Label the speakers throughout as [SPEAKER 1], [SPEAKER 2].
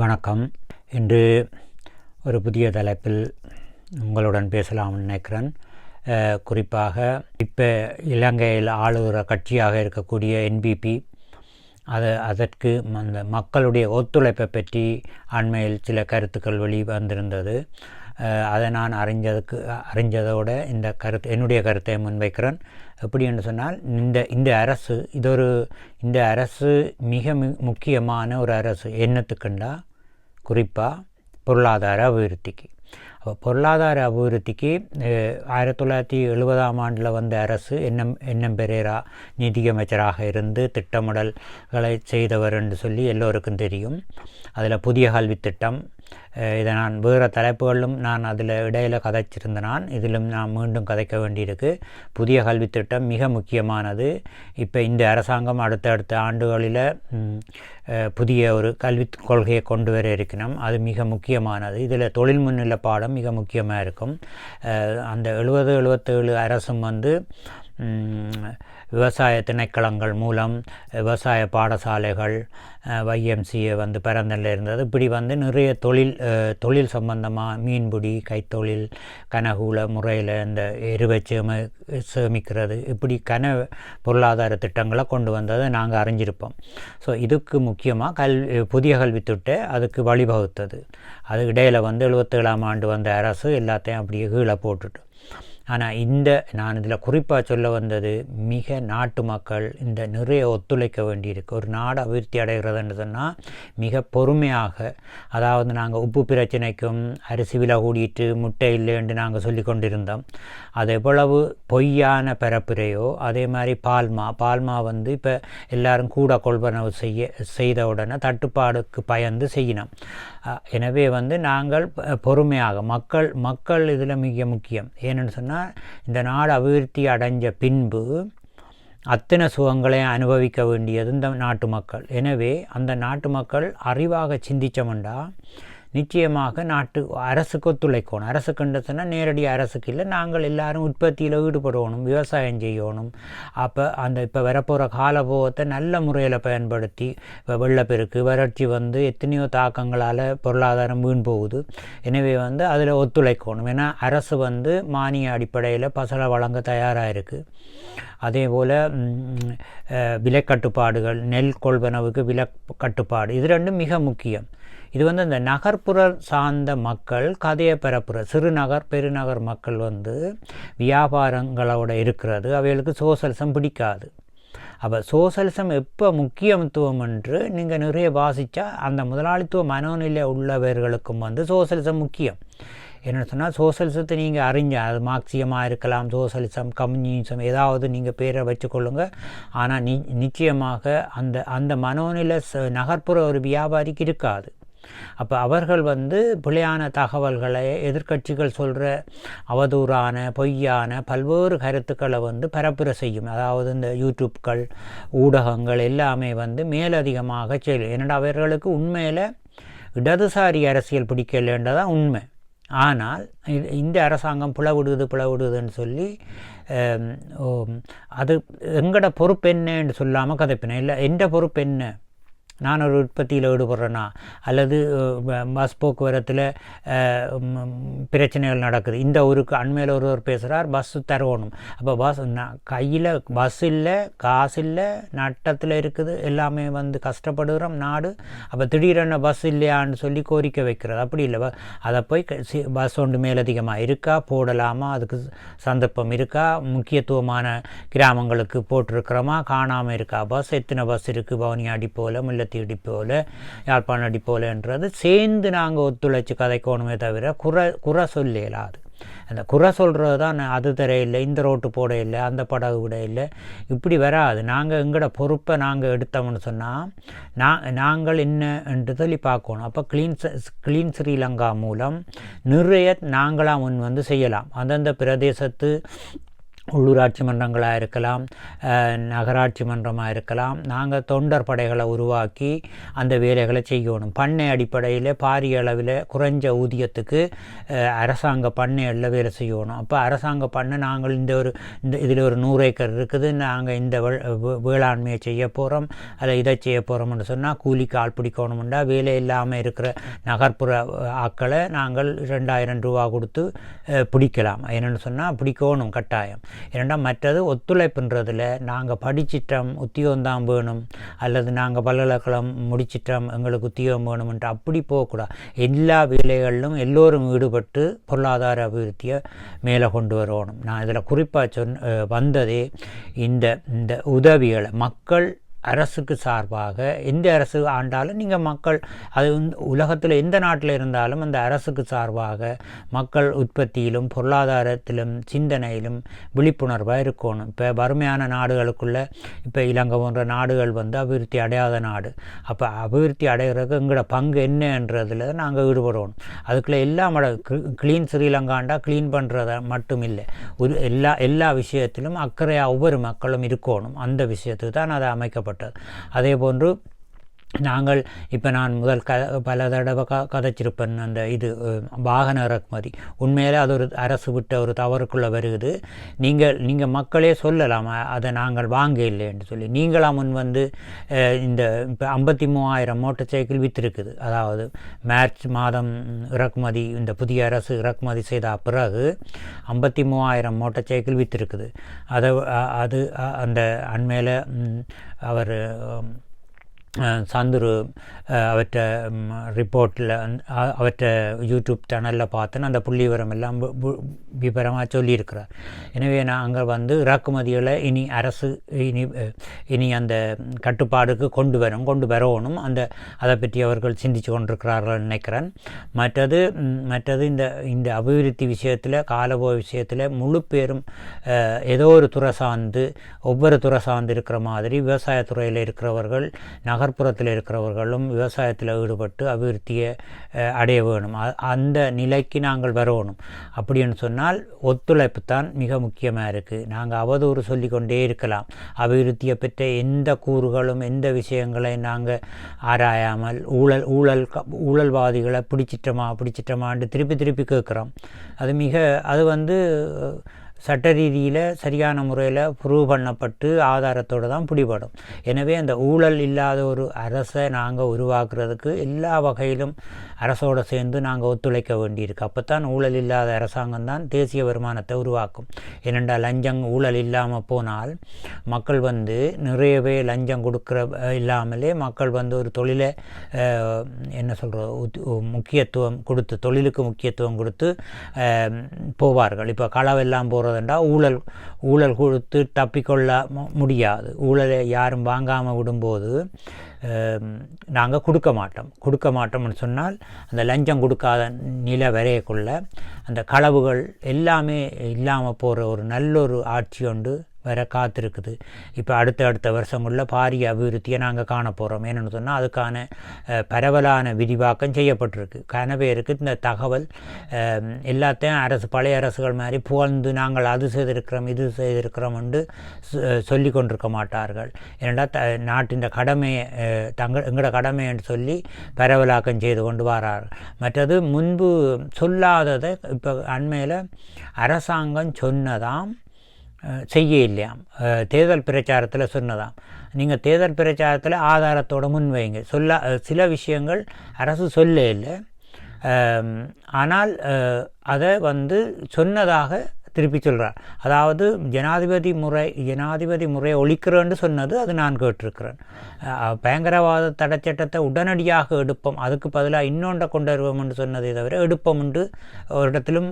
[SPEAKER 1] வணக்கம். இன்று ஒரு புதிய தலைப்பில் உங்களுடன் பேசலாம்னு நினைக்கிறேன். குறிப்பாக இப்போ இலங்கையில் ஆளுகிற கட்சியாக இருக்கக்கூடிய என்பிபி அது அதற்கு அந்த மக்களுடைய ஒத்துழைப்பை பற்றி அண்மையில் சில கருத்துக்கள் வெளி வந்திருந்தது அதை நான் அறிஞ்சதுக்கு அறிஞ்சதோட இந்த கருத்து என்னுடைய கருத்தை முன்வைக்கிறேன். எப்படி என்று சொன்னால் இந்த இந்த அரசு இது ஒரு இந்த அரசு மிக முக்கியமான ஒரு அரசு. என்னத்துக்குண்டா? குறிப்பாக பொருளாதார அபிவிருத்திக்கு. அப்போ பொருளாதார அபிவிருத்திக்கு ஆயிரத்தி தொள்ளாயிரத்தி எழுபதாம் ஆண்டில் வந்த அரசு என்எம் என்எம் பெரேரா நிதியமைச்சராக இருந்து திட்டமிடல்களை செய்தவர் என்று சொல்லி எல்லோருக்கும் தெரியும். அதில் புதிய கல்வி திட்டம் இதை நான் வேறு தலைப்புகளிலும் நான் அதில் இடையில் கதைச்சிருந்த நான் இதிலும் நான் மீண்டும் கதைக்க வேண்டியிருக்கு. புதிய கல்வித்திட்டம் மிக முக்கியமானது. இப்போ இந்த அரசாங்கம் அடுத்தடுத்த ஆண்டுகளில் புதிய ஒரு கல்வி கொள்கையை கொண்டு வர இருக்கணும் அது மிக முக்கியமானது. இதில் தொழில் முன்னிலை பாடம் மிக முக்கியமாக இருக்கும். அந்த எழுபது எழுபத்தேழு அரசும் வந்து விவசாய திணைக்களங்கள் மூலம் விவசாய பாடசாலைகள் வைஎம்சிஏ வந்து பிறந்தல இருந்தது. இப்படி வந்து நிறைய தொழில் தொழில் சம்பந்தமாக மீன்பிடி கைத்தொழில் கனகூல முறையில் இந்த எருவை சேமி சேமிக்கிறது. இப்படி கன பொருளாதார திட்டங்களை கொண்டு வந்ததை நாங்கள் அறிஞ்சிருப்போம். ஸோ இதுக்கு முக்கியமாக கல் புதிய கல்வித் திட்ட அதுக்கு வழிவகுத்தது. அது இடையில் வந்து எழுபத்தேழாம் ஆண்டு வந்த அரசு எல்லாத்தையும் அப்படியே கீழே போட்டுட்டு. ஆனால் இந்த நான் இதில் குறிப்பாக சொல்ல வந்தது மிக நாட்டு மக்கள் இந்த நிறைய ஒத்துழைக்க வேண்டியிருக்கு. ஒரு நாடு அபிவிருத்தி அடைகிறதுன்னு சொன்னால் மிக பொறுமையாக அதாவது நாங்கள் உப்பு பிரச்சனைக்கும் அரிசி விலை கூடிட்டு முட்டை இல்லைன்னு நாங்கள் சொல்லி கொண்டிருந்தோம். அது எவ்வளவு பொய்யான பரப்புரையோ அதே மாதிரி பால்மா பால்மா வந்து இப்போ எல்லாரும் கூட கொள்வனவு செய்ய செய்த உடனே தட்டுப்பாடுக்கு பயந்து செய்யணும் எனவே வந்து நாங்கள் பொறுமையாக மக்கள் மக்கள் இதில் மிக முக்கியம். ஏன்னு சொன்னால் இந்த நாடு அபிவிருத்தி அடைஞ்ச பின்பு அத்தனை சுகங்களையும் அனுபவிக்க வேண்டியது இந்த நாட்டு மக்கள். எனவே அந்த நாட்டு மக்கள் அறிவாக சிந்திச்சோம்டா நிச்சயமாக நாட்டு அரசுக்கு ஒத்துழைக்கணும். அரசு சொன்னால் நேரடி அரசுக்கு இல்லை. நாங்கள் எல்லாரும் உற்பத்தியில் ஈடுபடணும் விவசாயம் செய்யணும். அப்போ அந்த இப்போ வரப்போகிற காலபோகத்தை நல்ல முறையில் பயன்படுத்தி இப்போ வெள்ளப்பெருக்கு வறட்சி வந்து எத்தனையோ தாக்கங்களால் பொருளாதாரம் வீண் போகுது. எனவே வந்து அதில் ஒத்துழைக்கணும். ஏன்னா அரசு வந்து மானிய அடிப்படையில் பசலை வழங்க தயாராக இருக்குது அதே போல் விலை கட்டுப்பாடுகள் நெல் கொள்வனவுக்கு விலை கட்டுப்பாடு இது ரெண்டும் மிக முக்கியம். இது வந்து இந்த நகர்ப்புற சார்ந்த மக்கள் கதையை பெறப்புற சிறுநகர் பெருநகர் மக்கள் வந்து வியாபாரங்களோட இருக்கிறது. அவைகளுக்கு சோசலிசம் பிடிக்காது. அப்போ சோசலிசம் எப்போ முக்கியத்துவம் என்று நீங்கள் நிறைய வாசித்தா அந்த முதலாளித்துவ மனோநிலை உள்ளவர்களுக்கும் வந்து சோசலிசம் முக்கியம். என்னென்னு சொன்னால் சோசலிசத்தை நீங்கள் அறிஞ்ச அது மார்க்சியமாக இருக்கலாம் சோசலிசம் கம்யூனிசம் ஏதாவது நீங்கள் பேரை வச்சுக்கொள்ளுங்க. ஆனால் நி நிச்சயமாக அந்த அந்த மனோநிலை ச- நகர்ப்புற ஒரு வியாபாரிக்கு இருக்காது. அப்போ அவர்கள் வந்து பிழையான தகவல்களை எதிர்க்கட்சிகள் சொல்கிற அவதூறான பொய்யான பல்வேறு கருத்துக்களை வந்து பரப்புரை செய்யும். அதாவது இந்த யூடியூப்கள் ஊடகங்கள் எல்லாமே வந்து மேலதிகமாக செய்யும் ஏன்னா அவர்களுக்கு உண்மையில் இடதுசாரி அரசியல் பிடிக்கலைன்றதான் உண்மை. ஆனால் இந்த அரசாங்கம் பிளவிடுது பிளவிடுதுன்னு சொல்லி அது எங்கட பொறுப்பு என்னன்னு சொல்லாமல் கதைப்பினேன். இல்லை எந்த பொறுப்பு என்ன நான் ஒரு உற்பத்தியில் ஈடுபடுறேன்னா அல்லது பஸ் போக்குவரத்தில் பிரச்சனைகள் நடக்குது. இந்த ஊருக்கு அண்மையில் ஒருவர் பேசுகிறார் பஸ்ஸு தரணும் அப்போ பஸ் கையில் பஸ் இல்லை காசு இல்லை நட்டத்தில் இருக்குது எல்லாமே வந்து கஷ்டப்படுகிறோம் நாடு. அப்போ திடீரென பஸ் இல்லையான்னு சொல்லி கோரிக்கை வைக்கிறது அப்படி இல்லை அதை போய் க- சி- பஸ் ஒன்று மேலதிகமாக இருக்கா? போடலாமா? அதுக்கு சந்தர்ப்பம் இருக்கா? முக்கியத்துவமான கிராமங்களுக்கு போட்டிருக்கிறோமா? காணாமல் இருக்கா? பஸ் எத்தனை பஸ் இருக்குது பவனியாடி போல் முல்லைத்தீடி போல் யாழ்ப்பாணடி போலன்றது சேர்ந்து நாங்கள் ஒத்துழைச்சி கதைக்கணுமே தவிர குறை குறை சொல்ல இயலாது. அந்த குறை சொல்கிறது தான் நான் அது தர இல்லை இந்த ரோட்டு போட இல்லை அந்த படகு விட இல்லை. இப்படி வராது. நாங்கள் எங்களோட பொறுப்பை நாங்கள் எடுத்தோம்னு சொன்னால் நான் நாங்கள் என்ன என்று சொல்லி பார்க்கணும். அப்போ க்ளீன் க்ளீன் ஸ்ரீலங்கா மூலம் நிறைய நாங்களாக முன் வந்து செய்யலாம். அந்தந்த பிரதேசத்து உள்ளூராட்சி மன்றங்களாக இருக்கலாம் நகராட்சி மன்றமாக இருக்கலாம் நாங்கள் தொண்டர் படைகளை உருவாக்கி அந்த வேலைகளை செய்யணும். பண்ணை அடிப்படையில் பாரிய அளவில் குறைஞ்ச ஊதியத்துக்கு அரசாங்க பண்ணைகளில் வேலை செய்யணும். அப்போ அரசாங்க பண்ணை நாங்கள் இந்த ஒரு இந்த இதில் ஒரு நூறு ஏக்கர் இருக்குது நாங்கள் இந்த வேளாண்மையை செய்ய போகிறோம் அதில் இதை செய்ய போகிறோம்னு சொன்னால் கூலிக்கு ஆள் பிடிக்கணும்டா வேலை இல்லாமல் இருக்கிற நகர்ப்புற ஆக்களை நாங்கள் ரெண்டாயிரம் ரூபா கொடுத்து பிடிக்கலாம். என்னென்னு சொன்னால் பிடிக்கணும் கட்டாயம். ஏன்னா மற்றது ஒத்துழைப்புன்றதில் நாங்கள் படிச்சிட்டோம் உத்தியோகம் தான் வேணும். அல்லது நாங்கள் பல்கலைக்கழகம் முடிச்சிட்டோம் எங்களுக்கு உத்தியோகம் வேணும்ன்ட்டு அப்படி போகக்கூடாது. எல்லா வேலைகளிலும் எல்லோரும் ஈடுபட்டு பொருளாதார அபிவிருத்தியை மேலே கொண்டு வரணும். நான் இதில் குறிப்பாக சொன்ன வந்ததே இந்த இந்த உதவிகளை மக்கள் அரசுக்கு சார்பாக எந்த அரசு ஆண்டாலும் நீங்கள் மக்கள் அது உலகத்தில் எந்த நாட்டில் இருந்தாலும் அந்த அரசுக்கு சார்பாக மக்கள் உற்பத்தியிலும் பொருளாதாரத்திலும் சிந்தனையிலும் விழிப்புணர்வாக இருக்கணும். இப்போ வறுமையான நாடுகளுக்குள்ள இப்போ இலங்கை போன்ற நாடுகள் வந்து அபிவிருத்தி அடையாத நாடு. அப்போ அபிவிருத்தி அடைகிறதுக்கு எங்களோட பங்கு என்னன்றதில் நாங்கள் ஈடுபடணும் அதுக்குள்ளே எல்லா மட க்ளீன் ஸ்ரீலங்காண்டா க்ளீன் பண்ணுறத மட்டும் இல்லை ஒரு எல்லா எல்லா விஷயத்திலும் அக்கறையாக ஒவ்வொரு மக்களும் இருக்கணும். அந்த விஷயத்துக்கு தான் அது அமைக்கப்பட்டது அதே போன்று நாங்கள் இப்போ நான் முதல் க பல தடவை க கதைச்சிருப்பேன் அந்த இது வாகன இறக்குமதி. உண்மையிலே அது ஒரு அரசு விட்ட ஒரு தவறுக்குள்ளே வருகுது. நீங்கள் நீங்கள் மக்களே சொல்லலாம் அதை நாங்கள் வாங்க இல்லை என்று சொல்லி. நீங்களா முன் வந்து இந்த இப்போ ஐம்பத்தி மூவாயிரம் மோட்டர் சைக்கிள் விற்றுருக்குது அதாவது மார்ச் மாதம் இறக்குமதி இந்த புதிய அரசு இறக்குமதி செய்த பிறகு ஐம்பத்தி மூவாயிரம் மோட்டர் சைக்கிள் விற்றுருக்குது அதை அது அந்த அண்மையில் அவர் சந்துரு அவற்ற ரிப்போர்ட்டில் அவற்ற யூடியூப் சேனலில் பார்த்தேன்னு அந்த புள்ளி விவரம் எல்லாம் விபரமாக விவரமாக சொல்லியிருக்கிறார். எனவே நான் அங்கே வந்து இறக்குமதிகளை இனி அரசு இனி இனி அந்த கட்டுப்பாடுக்கு கொண்டு வரும் கொண்டு வரணும். அந்த அதை பற்றி அவர்கள் சிந்திச்சு கொண்டிருக்கிறார்கள் நினைக்கிறேன். மற்றது மற்றது இந்த இந்த அபிவிருத்தி விஷயத்தில் காலபோக விஷயத்தில் முழு பேரும் ஏதோ ஒரு துறை சார்ந்து ஒவ்வொரு துறை சார்ந்து இருக்கிற மாதிரி விவசாயத்துறையில் இருக்கிறவர்கள் நகர்ப்புறத்தில் இருக்கிறவர்களும் விவசாயத்தில் ஈடுபட்டு அபிவிருத்தியை அடைய வேணும். அந்த நிலைக்கு நாங்கள் வரணும். அப்படின்னு சொன்னால் ஒத்துழைப்பு தான் மிக முக்கியமாக இருக்குது நாங்கள் அவதூறு சொல்லிக்கொண்டே இருக்கலாம். அபிவிருத்தியை பெற்ற எந்த கூறுகளும் எந்த விஷயங்களை நாங்கள் ஆராயாமல் ஊழல் ஊழல் க- ஊழல்வாதிகளை பிடிச்சிட்டோமா பிடிச்சிட்டோமான்ட்டு திருப்பி திருப்பி கேட்குறோம். அது மிக அது வந்து சட்ட ரீதியில் சரியான முறையில் ப்ரூவ் பண்ணப்பட்டு ஆதாரத்தோடு தான் பிடிபடும். எனவே அந்த ஊழல் இல்லாத ஒரு அரசை நாங்கள் உருவாக்குறதுக்கு எல்லா வகையிலும் அரசோடு சேர்ந்து நாங்கள் ஒத்துழைக்க வேண்டியிருக்கு. அப்போ தான் ஊழல் இல்லாத அரசாங்கம் தான் தேசிய வருமானத்தை உருவாக்கும். ஏனென்றால் லஞ்சம் ஊழல் இல்லாமல் போனால் மக்கள் வந்து நிறையவே லஞ்சம் கொடுக்குற இல்லாமலே மக்கள் வந்து ஒரு தொழிலை என்ன சொல்கிற முக்கியத்துவம் கொடுத்து தொழிலுக்கு முக்கியத்துவம் கொடுத்து போவார்கள். இப்போ களவெல்லாம் போகிற என்றால் ஊழல் ஊழல் கொடுத்து தப்பிக்கொள்ள முடியாது. ஊழலை யாரும் வாங்காமல் விடும்போது நாங்கள் கொடுக்க மாட்டோம். கொடுக்க மாட்டோம்னு சொன்னால் அந்த லஞ்சம் கொடுக்காத நிலை வரையக்குள்ள அந்த களவுகள் எல்லாமே இல்லாமல் போகிற ஒரு நல்ல ஒரு ஆட்சி உண்டு வர காத்திருக்குது. இப்போ அடுத்த அடுத்த வருஷங்களில் பாரிய அபிவிருத்தியை நாங்கள் காண போகிறோம் என்னென்னு சொன்னால் அதுக்கான பரவலான விரிவாக்கம் செய்யப்பட்டிருக்கு. கனவேருக்கு இந்த தகவல் எல்லாத்தையும் அரசு பழைய அரசுகள் மாதிரி புகழ்ந்து நாங்கள் அது செய்திருக்கிறோம் இது செய்திருக்கிறோம் என்று சொ- சொல்லி கொண்டிருக்க மாட்டார்கள். ஏனென்றால் த நாட்டின் கடமையை தங்க தங்கள் எங்களோட கடமை என்று சொல்லி பரவலாக்கம் செய்து கொண்டு வரார்கள் மற்றது முன்பு சொல்லாததை இப்போ அண்மையில் அரசாங்கம் சொன்னதாம் செய்ய இல்லையாம் தேர்தல் பிரச்சாரத்தில் சொன்னதாம். நீங்கள் தேர்தல் பிரச்சாரத்தில் ஆதாரத்தோட முன்வைங்க. சொல்ல சில விஷயங்கள் அரசு சொல்ல இல்லை ஆனால் அதை வந்து சொன்னதாக திருப்பி சொல்கிறார் அதாவது ஜனாதிபதி முறை ஜனாதிபதி முறையை ஒழிக்கிறேன்னு சொன்னது அது நான் கேட்டிருக்கிறேன். பயங்கரவாத தடைச்சட்டத்தை உடனடியாக எடுப்போம். அதுக்கு பதிலாக இன்னொன்றை கொண்டு வருவோம்னு சொன்னதை தவிர எடுப்போம்ண்டு ஒரு இடத்திலும்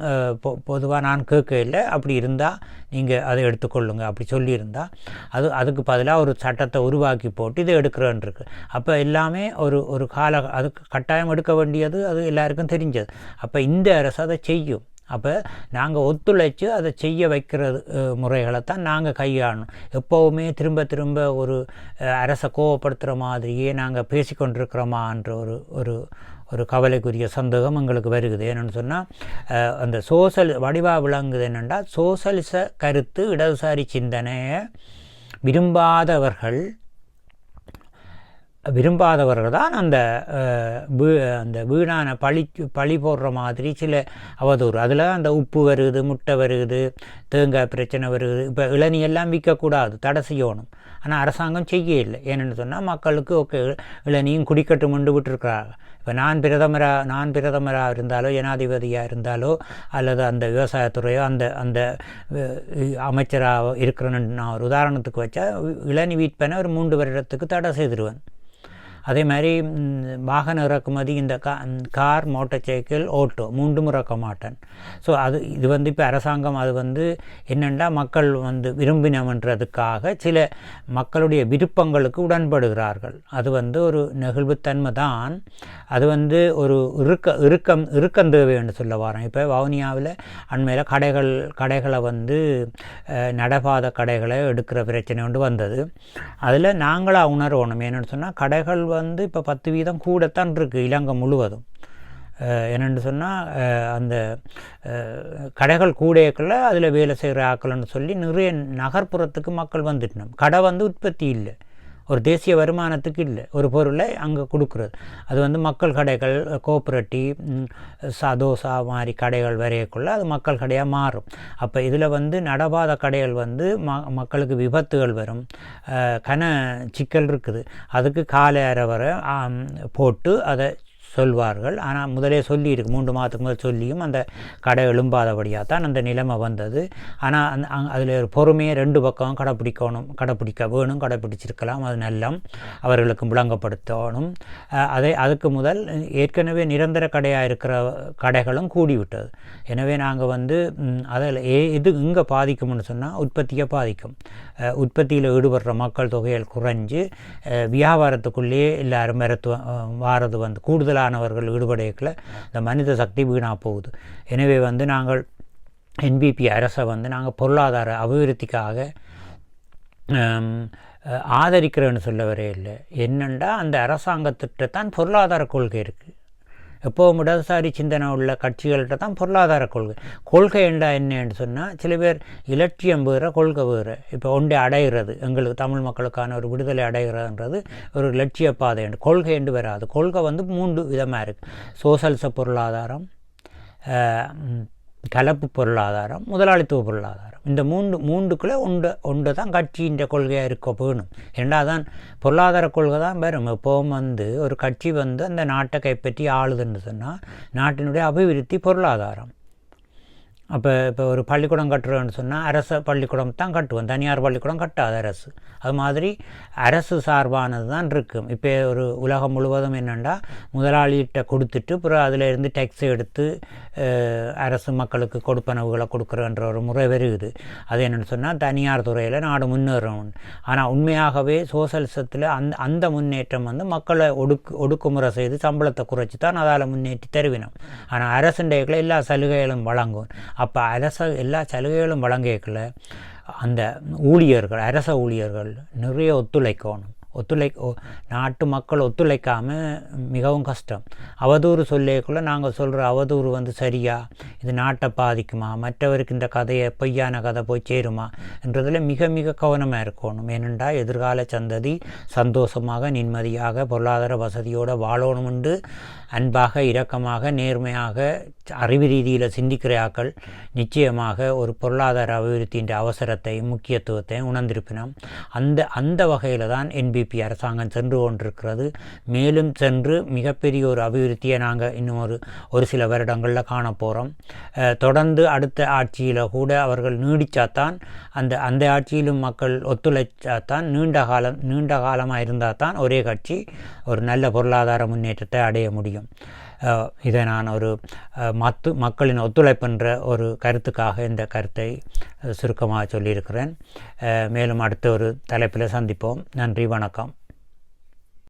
[SPEAKER 1] பொதுவாக நான் கேட்க இல்லை அப்படி இருந்தால் நீங்கள் அதை எடுத்துக்கொள்ளுங்க. அப்படி சொல்லியிருந்தால் அது அதுக்கு பதிலாக ஒரு சட்டத்தை உருவாக்கி போட்டு இதை எடுக்கிறேன் இருக்கு. அப்போ எல்லாமே ஒரு ஒரு கால அதுக்கு கட்டாயம் எடுக்க வேண்டியது அது எல்லாருக்கும் தெரிஞ்சது. அப்போ இந்த அரசு அதை செய்யும். அப்போ நாங்கள் ஒத்துழைச்சு அதை செய்ய வைக்கிறது முறைகளை தான் நாங்கள் கையாளணும். எப்போவுமே திரும்ப திரும்ப ஒரு அரசை கோவப்படுத்துகிற மாதிரியே நாங்கள் பேசிக்கொண்டிருக்கிறோமான்ற ஒரு ஒரு ஒரு கவலைக்குரிய சந்தேகம் எங்களுக்கு வருகுது என்னென்னு சொன்னால் அந்த சோசல் வடிவாக விளங்குது என்னென்னா சோசலிச கருத்து இடதுசாரி சிந்தனையை விரும்பாதவர்கள் விரும்பாதவர்கள் தான் அந்த வீ- அந்த வீணான பழி பழி போடுற மாதிரி சில அவதூறு. அதில் அந்த உப்பு வருகுது முட்டை வருகுது தேங்காய் பிரச்சனை வருகுது. இப்போ இளநி எல்லாம் விற்கக்கூடாது தடை செய்யணும். ஆனால் அரசாங்கம் செய்ய இல்லை ஏன்னு சொன்னால் மக்களுக்கு ஓகே இளநியும் குடிக்கட்டுமென்று விட்டுருக்கிறாங்க இப்போ நான் பிரதமராக நான் பிரதமராக இருந்தாலோ ஜனாதிபதியாக இருந்தாலோ அல்லது அந்த விவசாயத்துறையோ அந்த அந்த அமைச்சராக இருக்கிறேன்னு நான் ஒரு உதாரணத்துக்கு வச்சா இளநி வீட்பனை ஒரு மூன்று வருடத்துக்கு தடை செய்திருவேன். அதே மாதிரி வாகன இறக்குமதி இந்த கா கார் மோட்டார் சைக்கிள் ஓட்டோ மூன்றும் இறக்க மாட்டேன். ஸோ அது இது வந்து இப்போ அரசாங்கம் அது வந்து என்னென்னா மக்கள் வந்து விரும்பினவன்றதுக்காக சில மக்களுடைய விருப்பங்களுக்கு உடன்படுகிறார்கள். அது வந்து ஒரு நெகிழ்வுத்தன்மை தான். அது வந்து ஒரு இறுக்க இறுக்கம் இறுக்கம் தேவைன்னு சொல்ல வரேன். இப்போ வவுனியாவில் அண்மையில் கடைகள் கடைகளை வந்து நடபாத நடைபாத கடைகளை எடுக்கிற பிரச்சனை ஒன்று வந்தது. அதில் நாங்களாக உணர்வோணும். என்னென்னு சொன்னால் கடைகள் வந்து இப்போ பத்து வீதம் கூடத்தான் இருக்குது இலங்கை முழுவதும். என்னென்னு சொன்னால் அந்த கடைகள் கூடையக்கில் அதில் வேலை செய்கிற ஆக்கள்னு சொல்லி நிறைய நகர்ப்புறத்துக்கு மக்கள் வந்துட்டணும் கடை வந்து உற்பத்தி இல்லை. ஒரு தேசிய வருமானத்துக்கு இல்லை. ஒரு பொருளை அங்கே கொடுக்குறது. அது வந்து மக்கள் கடைகள் கோஆப்ரேட்டிவ் சதோசா மாதிரி கடைகள் வரையக்குள்ள அது மக்கள் கடையாக மாறும். அப்போ இதில் வந்து நடபாத கடைகள் வந்து ம மக்களுக்கு விபத்துகள் வரும். கன சிக்கல் இருக்குது. அதுக்கு காலை அரை வரை போட்டு அதை சொல்வார்கள். ஆனால் முதலே சொல்லியிருக்கு. மூன்று மாதத்துக்கு முதல் சொல்லியும் அந்த கடை எழும்பாதபடியாக தான் அந்த நிலைமை வந்தது. ஆனால் அந்த அதில் ஒரு பொறுமையை ரெண்டு பக்கம் கடைப்பிடிக்கணும் கடைப்பிடிக்க வேணும் கடைப்பிடிச்சிருக்கலாம். அது நல்லம். அவர்களுக்கு விளங்கப்படுத்தணும். அதை அதுக்கு முதல் ஏற்கனவே நிரந்தர கடையாக இருக்கிற கடைகளும் கூடிவிட்டது. எனவே நாங்கள் வந்து அதில் ஏ இது இங்கே பாதிக்கும்னு சொன்னால் உற்பத்தியை பாதிக்கும். உற்பத்தியில் ஈடுபடுற மக்கள் தொகைகள் குறைஞ்சு வியாபாரத்துக்குள்ளேயே எல்லாரும் மருத்துவ வாரது வந்து கூடுதலாக கூடுதலானவர்கள் ஈடுபடையக்கில் இந்த மனித சக்தி வீணாக போகுது. எனவே வந்து நாங்கள் என்பிபி அரசை வந்து நாங்கள் பொருளாதார அபிவிருத்திக்காக ஆதரிக்கிறேன்னு சொல்ல வரையில்லை என்னென்னா அந்த அரசாங்கத்திட்ட தான் பொருளாதார கொள்கை இருக்குது எப்போவும் இடதுசாரி சிந்தனை உள்ள கட்சிகள்கிட்ட தான் பொருளாதார கொள்கை. கொள்கை என்றா என்னன்னு சொன்னால் சில பேர் இலட்சியம் வேறு கொள்கை வேறு. இப்போ ஒன்றை அடைகிறது எங்களுக்கு தமிழ் மக்களுக்கான ஒரு விடுதலை அடைகிறதுன்றது ஒரு லட்சிய பாதை என்று. கொள்கை என்று வராது. கொள்கை வந்து மூன்று விதமாக இருக்குது சோசலிச பொருளாதாரம் கலப்பு பொருளாதாரம் முதலாளித்துவ பொருளாதாரம். இந்த மூன்று மூன்றுக்குள்ளே ஒன்று ஒன்று தான் கட்சின்ற கொள்கையாக இருக்க வேணும். ரெண்டாதான் பொருளாதார கொள்கை தான் வரும். எப்போவும் வந்து ஒரு கட்சி வந்து அந்த நாட்டை கைப்பற்றி ஆளுதுன்னு சொன்னால் நாட்டினுடைய அபிவிருத்தி பொருளாதாரம். அப்போ இப்போ ஒரு பள்ளிக்கூடம் கட்டுறோன்னு சொன்னால் அரசு பள்ளிக்கூடம் தான் கட்டுவோம். தனியார் பள்ளிக்கூடம் கட்டாது அரசு. அது மாதிரி அரசு சார்பானது தான் இருக்கும். இப்போ ஒரு உலகம் முழுவதும் என்னென்னா முதலாளிகிட்ட கொடுத்துட்டு அப்புறம் அதிலேருந்து டேக்ஸ் எடுத்து அரசு மக்களுக்கு கொடுப்பனவுகளை கொடுக்குறன்ற ஒரு முறை வருகுது. அது என்னென்னு சொன்னால் தனியார் துறையில் நாடு முன்னேறணும் ஆனால் உண்மையாகவே சோசலிசத்தில் அந்த அந்த முன்னேற்றம் வந்து மக்களை ஒடுக்கு ஒடுக்குமுறை செய்து சம்பளத்தை குறைச்சி தான் அதால் முன்னேற்றி தருவினோம். ஆனால் அரசுண்டைகளை எல்லா சலுகைகளும் வழங்கும். அப்போ அரச எல்லா சலுகைகளும் வழங்கிக்கல அந்த ஊழியர்கள் அரச ஊழியர்கள் நிறைய ஒத்துழைக்கணும். ஒத்துழை நாட்டு மக்கள் ஒத்துழைக்காமல் மிகவும் கஷ்டம். அவதூறு சொல்லிக்குள்ள நாங்கள் சொல்கிற அவதூறு வந்து சரியா? இது நாட்டை பாதிக்குமா? மற்றவருக்கு இந்த கதையை பொய்யான கதை போய் சேருமா? என்றதில் மிக மிக கவனமாக இருக்கணும். ஏனென்றால் எதிர்கால சந்ததி சந்தோஷமாக நிம்மதியாக பொருளாதார வசதியோடு வாழணும் அன்பாக இரக்கமாக நேர்மையாக அறிவு ரீதியில் சிந்திக்கிறாக்கள் நிச்சயமாக ஒரு பொருளாதார அபிவிருத்தியின் அவசரத்தை முக்கியத்துவத்தை உணர்ந்திருப்பினோம் அந்த அந்த வகையில் தான் என்பிபி அரசாங்கம் சென்று கொண்டிருக்கிறது. மேலும் சென்று மிகப்பெரிய ஒரு அபிவிருத்தியை நாங்கள் இன்னும் ஒரு ஒரு சில வருடங்களில் காண போகிறோம் தொடர்ந்து அடுத்த ஆட்சியில் கூட அவர்கள் நீடித்தாத்தான் அந்த அந்த ஆட்சியிலும் மக்கள் ஒத்துழைச்சாத்தான் நீண்ட காலம் நீண்ட காலமாக இருந்தால் தான் ஒரே கட்சி ஒரு நல்ல பொருளாதார முன்னேற்றத்தை அடைய முடியும். இதை நான் ஒரு மத்து மக்களின் ஒத்துழைப்புன்ற ஒரு கருத்துக்காக இந்த கருத்தை சுருக்கமாக சொல்லியிருக்கிறேன். மேலும் அடுத்த ஒரு தலைப்பில் சந்திப்போம். நன்றி வணக்கம்.